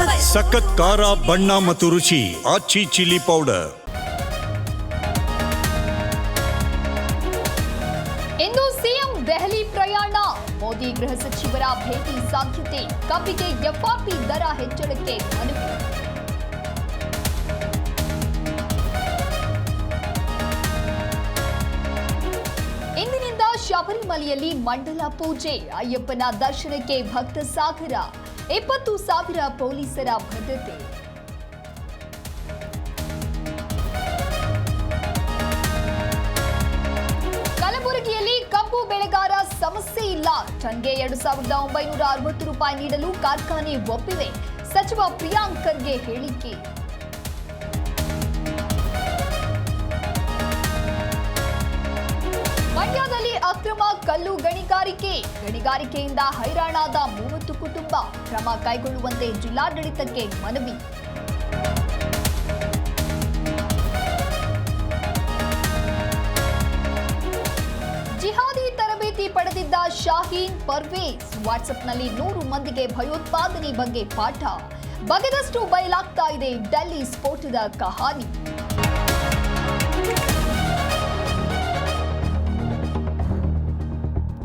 ಸಖತ್ ಖಾರ, ಬಣ್ಣ ಮತ್ತು ರುಚಿ, ಆಚಿ ಚಿಲ್ಲಿ ಪೌಡರ್. ಇಂದು ಸಿಎಂ ದೆಹಲಿ ಪ್ರಯಾಣ. ಮೋದಿ ಗೃಹ ಸಚಿವರ ಭೇಟಿ ಸಾಧ್ಯತೆ ಕಬ್ಬಿಗೆ ಎಫ್ಆರ್ಪಿ ದರ ಹೆಚ್ಚಳಕ್ಕೆ ಅನುಕೂಲ ಇಂದಿನಿಂದ ಶಬರಿಮಲೆಯಲ್ಲಿ ಮಂಡಲ ಪೂಜೆ, ಅಯ್ಯಪ್ಪನ ದರ್ಶನಕ್ಕೆ ಭಕ್ತ ಸಾಗರ. ಇಪ್ಪತ್ತು ಸಾವಿರ ಪೊಲೀಸರ ಭದ್ರತೆ. ಕಲಬುರಗಿಯಲ್ಲಿ ಕಬ್ಬು ಬೆಳೆಗಾರ ಸಮಸ್ಯೆ ಇಲ್ಲ. ಟನ್ಗೆ ಎರಡು ಸಾವಿರದ ಒಂಬೈನೂರ ಅರವತ್ತು ರೂಪಾಯಿ ನೀಡಲು ಕಾರ್ಖಾನೆ ಒಪ್ಪಿದೆ ಸಚಿವ ಪ್ರಿಯಾಂಕ್ ಖರ್ಗೆ ಹೇಳಿಕೆ. ಅಕ್ರಮ ಕಲ್ಲು ಗಣಿಗಾರಿಕೆ. ಗಣಿಗಾರಿಕೆಯಿಂದ ಹೈರಾಣಾದ ಮೂವತ್ತು ಕುಟುಂಬ ಕ್ರಮ ಕೈಗೊಳ್ಳುವಂತೆ ಜಿಲ್ಲಾಡಳಿತಕ್ಕೆ ಮನವಿ. ಜಿಹಾದಿ ತರಬೇತಿ ಪಡೆದಿದ್ದ ಶಾಹೀನ್ ಪರ್ವೇಜ್ ವಾಟ್ಸ್ಆಪ್ನಲ್ಲಿ ನೂರು ಮಂದಿಗೆ ಭಯೋತ್ಪಾದನೆ ಬಗ್ಗೆ ಪಾಠ. ಬಗೆದಷ್ಟು ಬಯಲಾಗ್ತಾ ಇದೆ ಡೆಲ್ಲಿ ಸ್ಫೋಟದ ಕಹಾನಿ.